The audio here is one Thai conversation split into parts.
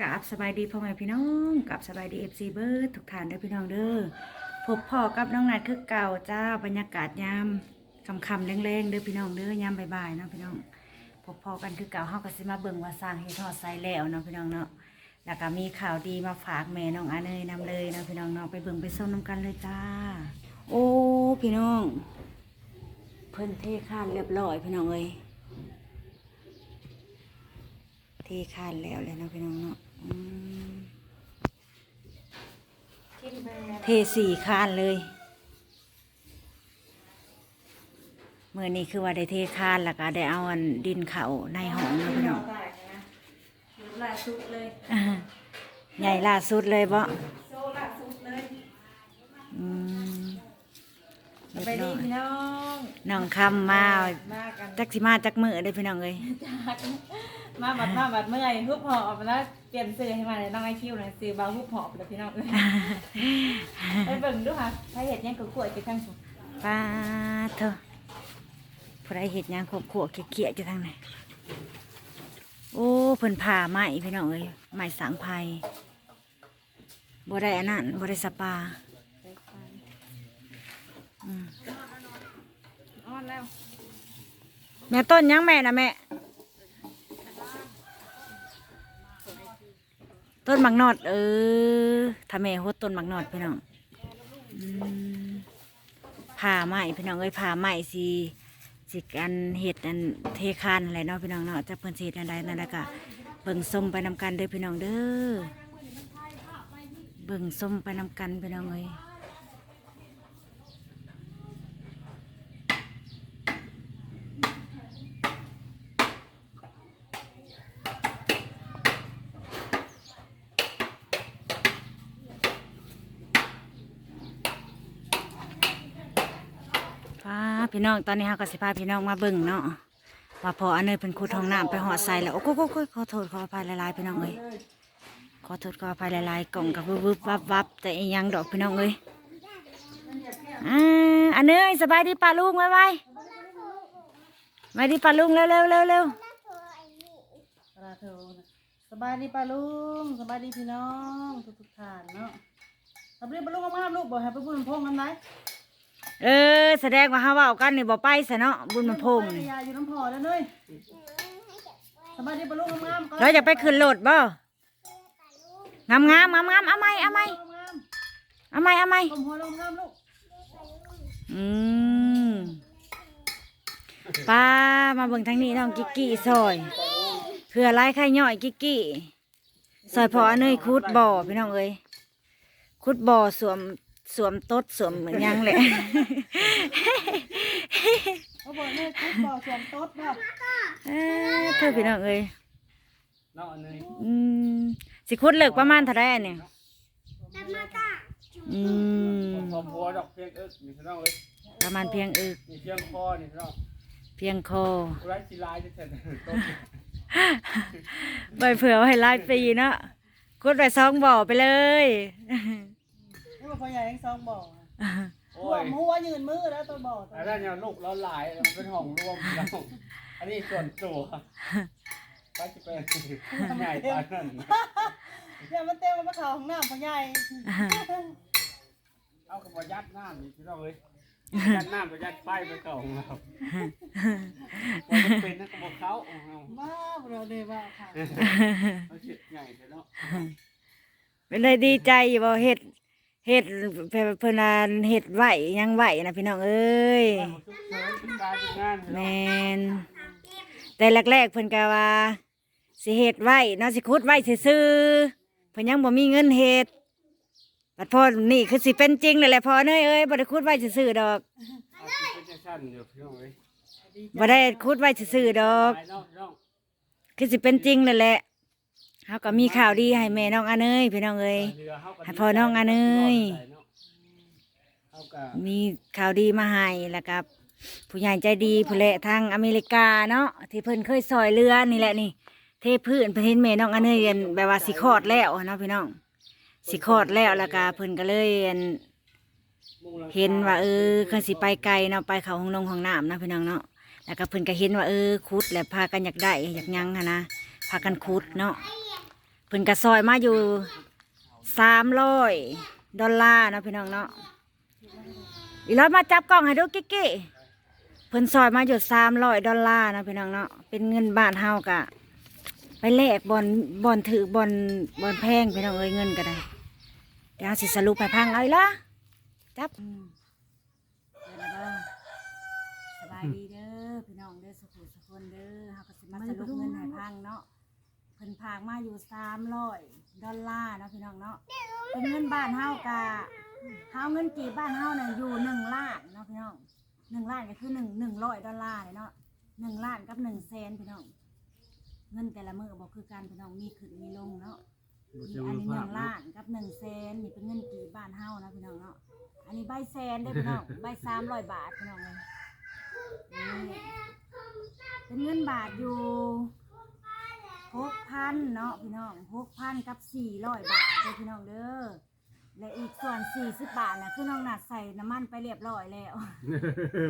กับสบายดีพ่อแม่พี่น้องกับสบายดีเอฟซีเบิร์ดทุกท่านเด้อพี่น้องเด้อพบพ่อกับน้องนัดคือเก่าจ้าบรรยากาศยามคำคำแรงๆเด้อพี่น้องเด้อยามบ่ายๆเนาะพี่น้องพบพ่อกันคือเก่าเฮาก็สิมาเบิ่งว่าสร้างเฮ็ดทอดไซแล้วเนาะพี่น้องเนาะแล้วก็มีข่าวดีมาฝากแม่น้องอาเนยนำเลยเนาะพี่น้องเนาะไปเบิ่งไปส้มน้ำกันเลยจ้า โอ้พี่น้อง เพิ่นเทข้านเรียบร้อยพี่น้องเอ้ย เท คานแล้วเลยเนาะพี่น้องเนาะอืมเทสี่คานเลยเมื่อนี้คือว่าได้เทคานแล้วก็ได้เอาอันดินเขาในห้องเนาะพี่น้องล่าสุดเลยอ่าใหญ่ล่าสุดเลยบ่ โซล่าสุดเลย อืม เรียบไปร้ดีอยพี่น้องน้องคำมามากันจักสิมาจักมือได้อพี่น้องเอ้ยจากมาบัดมาบัดเมื่อยฮุบหอบแล้วเปลี่ยนซื้อให้มาเลยน้องไอคิวเลยซื้อบาฮุบหอบเลยพี่น้องเลยไปเบิ่งดูค่ะถ้าเห็ดยังกขวดจะข้างสูงป้าเถอะผู้ใดเห็ดหยังขบขวเขี่ยๆจะทางไหนโอ้เพิ่นผ่าไหมพี่น้องเอ้ยไหมสังไพบ่ได้อันนั้นบ่ได้สปา อืมอ้อนแล้ว แม่ต้นหยังแม่นะแม่ ต้นมักนอด เออถ้าแม่โหดต้นมักนอดพี่น้องอืมผ่าไหมพี่น้องเอ้ยผ่าไหมสิสิอันเห็ดอันเทคานอะไรเนาะพี่น้องเนาะจะเพิ่นสิเฮ็ดอันใดนั่นแหละก็เบิ่งส้มไปนำกันเด้อพี่น้องเด้อเบิ่งส้มไปนำกันพี่น้องเอ้ย ป้า พี่น้องตอนนี้เราก็สิพาพี่น้องมาเบิ่งเนาะว่าพออันเนยเป็นคุดห้องน้ำไปหอดใส่แล้วโอ้โหขอโทษขออภัยหลายๆพี่น้องเอ้ยขอโทษขออภัยหลายๆกล่องกับวึบวับวับแต่อีหยังดอกพี่น้องเอ้ยอ่าอันเนยสบายดีป้าลุงไว้ไว้ไว้ดีป้าลุงเร็วเร็วเร็วเร็วสบายดีปลาลุงสบายดีพี่น้องทุกทุกท่านเนาะสบายดีปลาลุงงามๆลูกบอกให้ไปบุญพงกันไหม เออ แสดงว่าเฮาเว้ากันนี่บ่ไปซะเนาะบุญมันพงไปนี่ยายอยู่น้ำพอแล้วเนยสบายดีปลาลุงงามๆก่อนเราจะไปขึ้นรถบ่งามงามงามงามเอาไหมเอาไหมงามเอาไหมเอาไหมๆลมหัวลมงามลูกอืมป้ามาเบิ่งทางนี้น้องกิกกี้ซอยเพื่อไล่ไข่ย่อยกิกกี้ซอยพออันเนยคุดบ่อพี่น้องเอ้ยคุดบ่อสวม สวมตดสวมเหมือนยังแหละเขาบอกเนยคุดบ่อสวมโต๊ดบ่เอ้อเธอพี่น้องเอ้ยเนาะอันนี้อืมสิคุดเลิกประมาณเท่าไรเนี่ยอืมพอพัวดอกเพียงเอิกนี่พี่น้องเอ้ยประมาณเพียงอึกนี่เพียงคอนี่พี่น้องเพียงคอไร้สิลายจะเสร็จต้นใบเผื่อไว้หลายปีเนาะคุดไปสองบ่อไปเลย นี่ว่าพ่อใหญ่ทั้งสองบ่อโอ้หัวยหัวยืนมือแล้วตัวบ่อตัวอันนั้นเนี่ยลูกเราหลายมันเป็นห้องรวมพี่น้องอันนี้ส่วนตัวไปจะเป็นใหญ่ตอนนั้นเนี่ยมันเต็มมันมาข่าวของน้ำพ่อใหญ่เอากระบอยัดน้ำนี่พี่น้องเอ้ยยัดน้ำกระยัดไฟไปเก่าของเราว่าจะเป็นนักกระบอกเขาของเรามาเราเลยว่าค่ะเขาเจ็บใหญ่เลยเนาะเป็นเลยดีใจอยู่บ่เฮ็ด เฮ็ดเพิ่นเพิ่นว่าเฮ็ดไหวยังไหวนะพี่น้องเอ้ยว่ามันชุกเฉินเป็นการเป็นงานพี่แมน้องนแต่แรกๆเพิ่นก็ว่าสิเฮ็ดไหวเนาะสิขุดไหวซื่อๆเพิ่นยังบ่มีเงินเฮ็ดบัดพอนี่คือสิเป็นจริงเลยแหละพอเนยเอ้ยบ่ได้ขุดไหวซื่อๆดอกเอาสิเป็นจังซั่นอยู่พี่น้องเอ้ยบ่ได้ขุดไหวซื่อๆดอกไปเนาะพี่น้องคือสิเป็นจริงเลยแหละ เฮาก็มีข่าวดีให้แม่น้องอาเนยพี่น้องเอ้ยให้พ่อน้องอาเนยเอากะมีข่าวดีมาให้แล้วกับผู้ใหญ่ใจดีผู้เละทางอเมริกาเนาะที่เพิ่นเคยซอยเรือนี่แหละนี่ เทพื้นประเทศแม่น้องอันเนยอันแบบว่าสิคลอดแล้วเนาะพี่น้องสิคลอดแล้วแล้วก็เพิ่นก็เลยอันเห็นว่า เออคือสิไปไกลเนาะไปเขาห้องนงห้องน้ำเนาะพี่น้องเนาะแล้วก็เพิ่นก็เห็นว่าเออคุดแล้วพากันอยากได้อยากหยังหั้นนะพากันคุดเนาะ พิ่นก็ซอยมาอยู่สามร้อยดอลลาร์นะพี่น้องเนาะอีร้อยมาจับกล้องให้ดูกิ๊กกี้เพิ่นซอยมาอยู่สามร้อยดอลลาร์นะพี่น้องเนาะเป็นเงินบานเฮากะ ไปแลกบอลบอลถือบอลบอลแพงพี่น้องเอ้ยเงินก็ได้เดี๋ยวสิสรุปให้พังเอาอีละจับสบายดีเด้อพี่น้องเด้อสุขุสุขคนเด้อเฮาก็สิมาสรุปเงินให้พังเนาะ พิ่นพากมาอยู่สามร้อยดอลลาร์เนาะพี่น้องเนาะเป็นเงินบ้านเฮากะเฮาเงินกี่บ้านเฮาเนี่ยอยู่หนึ่งล้านเนาะพี่น้องหนึ่งล้านก็คือหนึ่งหนึ่งร้อยดอลลาร์เลยเนาะหนึ่งล้านกับหนึ่งแสนพี่น้องเงินแต่ละมือบอกคือการพี่น้องมีขึ้นมีลงเนาะอันนี้หนึ่งล้านกับหนึ่งแสนนี่เป็นเงินกี่บ้านเฮานะพี่น้องเนาะอันนี้ใบแสนเด้พี่น้องใบสามร้อยบาทพี่น้องเลยเป็นเงินบาทอยู่ หกพันเนาะพี่น้องหกพันกับสี่ร้อยบาทเด้อพี่น้องเด้อและอีกส่วนสี่สิบบาทนะคือน้องนัดใส่น้ำมันไปเรียบร้อยแล้ว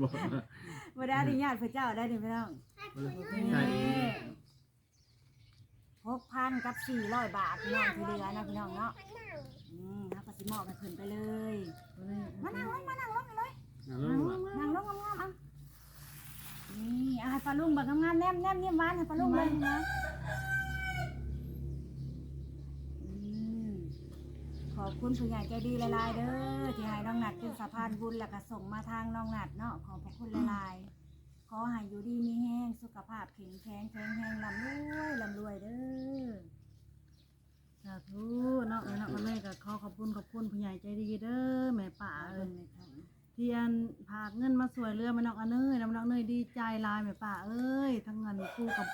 บ่บ่ได้อนุญาตพระเจ้าได้ดิพี่น้องใช่หกพันกับสี่ร้อยบาทพี่น้องที่เหลือนะพี่น้องเนาะอืมแล้วก็สิมอบให้เพิ่นไปเลยมานั่งลงมานั่งลงเลยเอาลงมานั่งลงงามๆเอานี่เอาให้ปลาลุงเบักงามๆแนมแนมยิ้มหวานให้ปลาลุงเลยนะ คุณผู้ใหญ่ใจดีหลายๆเด้อที่ให้น้องนัดเป็นสะพานบุญแล้วก็ส่งมาทางน้องนัดเนาะขอบพระคุณหลายๆขอให้อยู่ดีมีแห้งสุขภาพแข็งแข็งแข็งแรงลำรวยลำรวยเด้อสาธุเนาะเนาะแม่ก็ขอขอบคุณขอบคุณผู้ใหญ่ใจดีเด้อแม่ป่าเอ้ยงเลยค่ะเทียนผากเงินมาสวยเรือม่น้องอันเอ้ยน้ำน้องเนยดีใจลายแม่ป่าเอ้ยทั้งเงินคู่กับ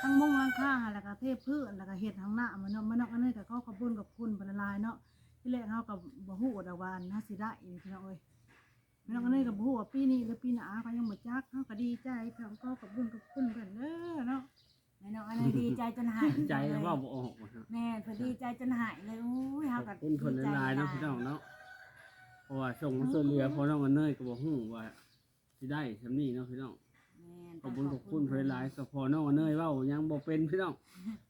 ทั้งมงลังค่าแล้วก็เทพพืชแล้วก็เห็ดทั้งหน้าแม่น้องแม่น้องอันเอ้ยก็ขอขอบคุณขอบคุณเพนหลายเนาะ ที่แรกเขากับบ่ฮู้ดอกวาอันนะสิได้อีพี่น้องเอ้ยแม่น้องอันเอ้ยก็บ่ฮู้ว่าปีนี้หรือปีหน้าเขายังบ่จักเขาก็ดีใจเพิ่นก็ขอบคุณขอบคุณเพิ่นเด้อเนาะแม่น้องอันนี้ดีใจจนหายใจเลยว่าบ่ออกว่าครับแม่เพิ่นดีใจจนหายเลยโอ้ยขเฮาอบก็คุณเพิ่นหลายๆเนาะพี่น้องเนาะเพราะว่าส่งมาช่วยเหลือพอน้องอันเนยก็บ่ฮู้ว่าสิได้ซำนี้เนาะพี่น้อง แม่ขอบคุณขอบคุณเพิ่นหลายๆก็พอน้องอันเนยเว้ายังบ่เป็นพี่น้อง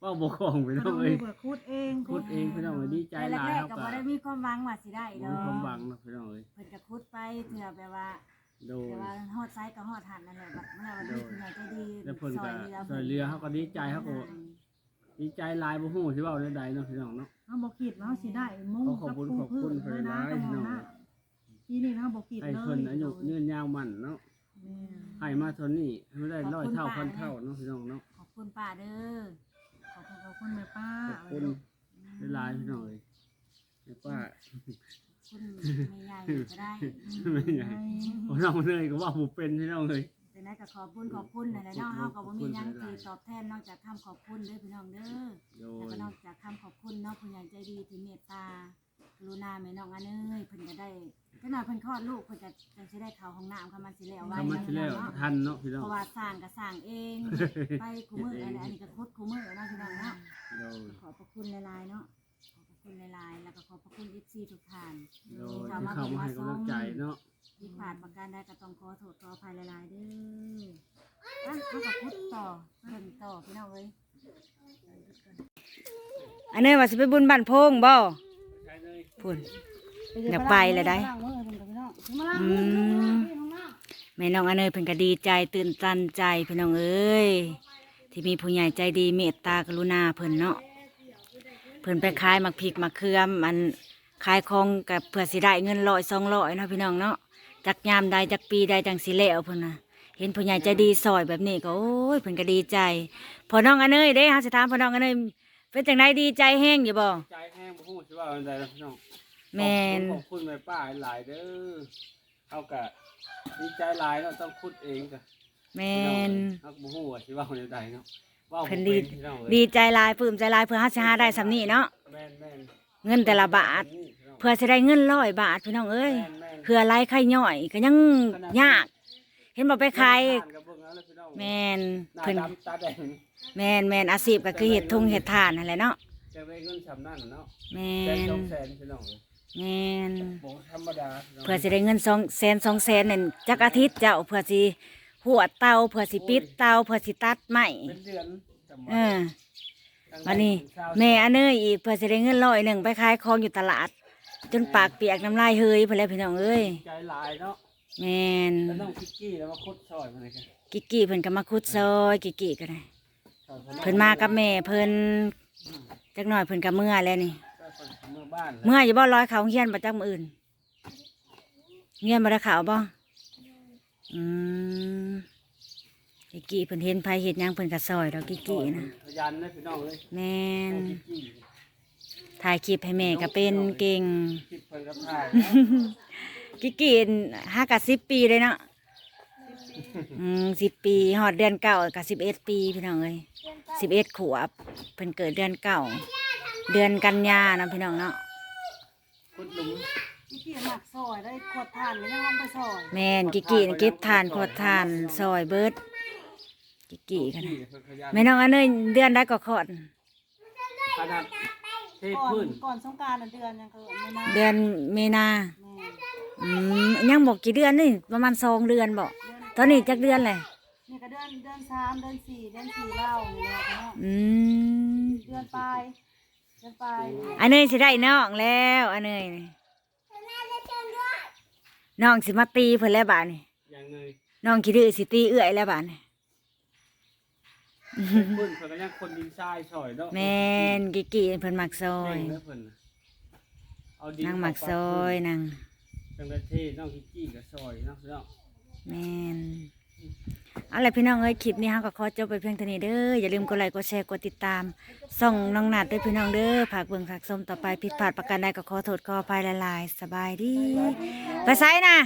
เว้าบ่คล่องพี่แม่น้น้อองงเอ้เอ้ยยก็คูดเองคุดเองพี่น้องเอ้ยดีใจใจหลายแรกเฮาๆก็ก็บ่ได้มีความหวังว่าสิได้ดบ่อมีความหวักงเนาะพี่น้องเอ้ยเพิ่นก็คุดไปเถื่อแบบว่าโดยแต่ว่าฮอดไซส์ก็ฮอดหันนั่นแหละบัดเมื่อวันนี้คุณยายใจดีแล้วเพิ่นก็ซช่วยเหลือเฮาก็ดีใจเฮาก็ดีใจหลายบ่ฮู้สิเว้าได้ใดเนาะพี่น้องเนาะ เขาบอกคิดว่าเขาสิได้มุ่งขอบคุณกับขอบคุณพืชเลยนะเพิ่นหลายตรงหน้าปีนี้เขาบอกคิดให้เลยเพิ่นอายุยืนยาวมันเนาะ แม่ให้มาเท่านี้ให้ได้ร้อยเท่าพันเท่าเนาะพี่น้องเนาะขอบคุณป้าเด้อขอบคุณขอบคุณแม่ป้าขอบคุณหลายๆพี่น้องเอ้ยแม่ป้า คุณไม่ใหญ่ก็ได้ไม่ใหญ่ผมน้องเนยก็ว่าผมเป็นพี่น้องเลยแต่นั้นก็ขอบคุณขอบคุณนั่นแหละเนาะเฮาก็บ่มีหยังที่ตอบแทนนอกจากคำขอบคุณเด้อพี่น้องเด้อโดแล้วยก็นอกจากคำขอบคุณเนาะผู้ใหญ่ใจดีที่เมตตา กรุณาแม่น้องอันเอ้ยเพิ่นก็ได้ขนาดเพิ่นคลอดลูกเพิ่นก็จังสิได้เข้าห้องน้ำค่ะมันสิแล้วไว้ทำมานะที่แล้วเนาะทันเนาะพี่น้องเพราะว่าสร้างก็สร้างเอง ไปคูมืออันนี้อันนี้ก็คุดคูมือเนาะพี่น้องเนาะโดยขอบพระคุณหลายๆเนาะ ขอบพระคุณหลายๆ แล้วก็ขอบพระคุณ FC ทุกท่าน โดยที่เข้ามาให้กำลังใจเนาะที่ผ่านประการใดก็ต้องขอโทษขออภัยหลายๆเด้ออะเขาก็คุดต่อเบิ่งต่อพี่น้องเอ้ยอันนี้ว่าสิไปบุญบ้านโพงบ่ใช่เลย พุ่นอยากไปเลยได้อืมแม่น้องอันเนยเพิ่นก็ดีใจตื่นตันใจพี่น้องเอ้ยที่มีผู้ใหญ่ใจดีเมตตากรุณาเพิ่นเนาะเพิ่นไปขายหมักพริกหมักเขือมอันขายของกับเพื่อสิได้เงินร้อยสองร้อยเนาะพี่น้องเนาะจักยามใดจักปีใดจังสิแล้วเพิ่นน่ะเห็นผู้ใหญ่ใจดีซอยแบบนี้ก็โอ้ยเพิ่นก็ดีใจพอน้องอันเนยเด้ฮะสิถามพอน้องอันเนย เป็นจังไดดีใจแห้งอยู่บ่ใจแห้งบ่ฮู้สิว่าอันใดแล้วพี่น้องแม่นขอบคุณแม่ป้าหลายเด้อเฮาก็ดีใจหลายเนาะต้องคุดเองก็แม่นเฮาก็บ่ฮู้ว่าสิว่าอันใดเนาะว่าเพิ่บ่นเป็ดีนพี่น้องเอ้ยดีใจหลายปลื้มใจหลายเพื่อฮัสิหาได้สำนี้เนาะแม่นแม่นเงินแต่ละบาท เพื่อจะได้เงินร้อยบาทพี่น้องเอ้ยแม่นแม่นเพื่อไรไข่ย่อยก็ยังยาก เห็นบอกไปขายเบิ่งทนก็เบิ่งเอาแล้วพี่น้องแมนหน้าเพิ่นดำตาแดง แมนแมนอาชีพก็คือเห็ดทงเห็ดทานนั่นแหละเนาะจะได้เงินสำนั่นเนาะแมแสนนสองแสนพี่น้องเอ้ยแมนบ่ธรรมดาพี่น้องเพื่อจะได้เงินสองแสนสองแสนนั่นจักอาทิตย์เจ้าเพื่อสิหัวเตาเพื่อสิปิดเตาเพื่อสิตัดไม้เป็นเดือนจำเอไว้อวันนี้แม่อันเนยอีกเพื่อจะได้เงินร้อยหนึ่งไปขายของอยู่ตลาด จนปากเปียกน้ำลายเฮยเพื่อนแล้วพี่น้องเอ้ยใจหลายเนาะแม่นแล้วน้องพิกกี้แล้วมาคดซอยมาเลยกันกิกกี้เพิ่นก็มาคุดซอยกิกกี้ก็ได้ เพิ่นมากับแม่เพิ่นจักหน่อยเพิ่นก็เมื่อแล้วนี่ก็คนเมื่อบ้านเมื่ออยู่บ่ร้อยเขาเฮียนบ่จักมื้ออื่นเฮียนบ่ได้ข่าวบ่อืมกิกกี้เพิ่นเห็นไผเฮ็ดหยังเพิ่นก็ซอยดอกกิกกี้นะพยานนะพี่น้องเลยแม่นน้องพิกกี้ถ่ายคลิปให้แม่ก็เป็นเก่ง คลิปเพิ่นกับถ่ายกิกกี้ห้ากับสิบปีเลยเนาะ อืมสิบปีฮอดเดือนเก้ากับสิบเอ็ดปีพี่น้องเอ้ยสิบเอ็ดขวบเพิ่นเกิดเดือนเก้าเดือนกันยานะพี่น้องเนาะคุดหลุมพี่กี้หมักซอยได้ขวดทานแล้วยังลงไปซอยแม่นกิกกี้น่ะเก็บทานขวดทานซอยเบิดกิกกี้กันพี่นะเพิ่นพยานแม่น้องอันเนยเดือนได้ก็คลอดขนาดเทก่อนพื้นก่อนสงกรารเดือนยังเกิดไม่นานเดือนเมนาแม่อืมยังบอกกี่เดือนนี่ประมาณสองเดือนบอก ตอนนี้จักเดือนเลยนี่ก็เดือนเดือนสามเดือนสี่เดือนสี่เล่านี่แหละเนาะอืมเดือนปลายเดือนปลายนี่อันเนยสิได้น้องแล้วอันเนยนี่น้องสิมาตีเพิ่นแล้วบาดนี่อย่างเนยน้องคิดดื้อสิตีเอื้อยแล้วบาดนี่เทพื้นเพิ่นก็ยังคนดินทรายซอยเนาะแม่นกิกกี้เพิ่นมักซอยเก่งนะเพิ่นน่ะเอาดินนางมักซอยนาง จังได้เทน้องพิกกี้กับซอยเนาะเนาะ แมนเอาล่ะพี่น้องเอ้ยคลิปนี้ฮาก็ขอจบไปเพียงเท่านี้เด้ออย่าลืมกดไลค์กดแชร์กดติดตามส่องน้องนัดด้วยพี่น้องเด้อฝากเบิ่งฝากชมต่อไปผิดพลาดประการใดก็ขอโทษขออภัยหลายๆสบายดีไปไสนะ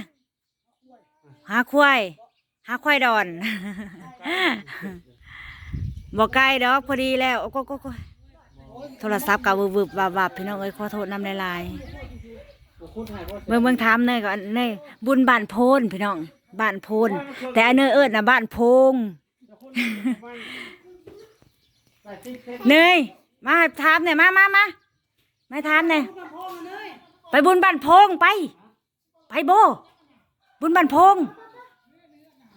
หาควายหาควายดอน บอกไกลดอกพอดีแล้วโอ้โกโกโกโทรศัพท์ก่าวึบวึบวับวับพี่น้องเอ้ยขอโทษน้ำลายๆเบิ่งเบิ่งถามเนยก่อนเนยบุญบานโพนพี่น้อง บ้านโพนแต่อันเนยเอิ้นน่ะบ้านโพงแต่ที่เทเนยมาถามเนี่ยมามามามาถามเนี่ยไปบุญบ้านโพงไป ไปโบ บุญบ้านโพง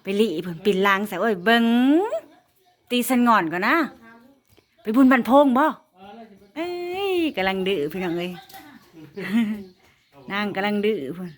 ไปหลีเพิ่นปินลางใส่โอ้ยเบิ่งตีสันงอนก่อนนะ ไปบุญบ้านโพงบ่เอ้ยกำลังดื้อพี่น้องเอ้ยนางกำลังดื้อเพิ่น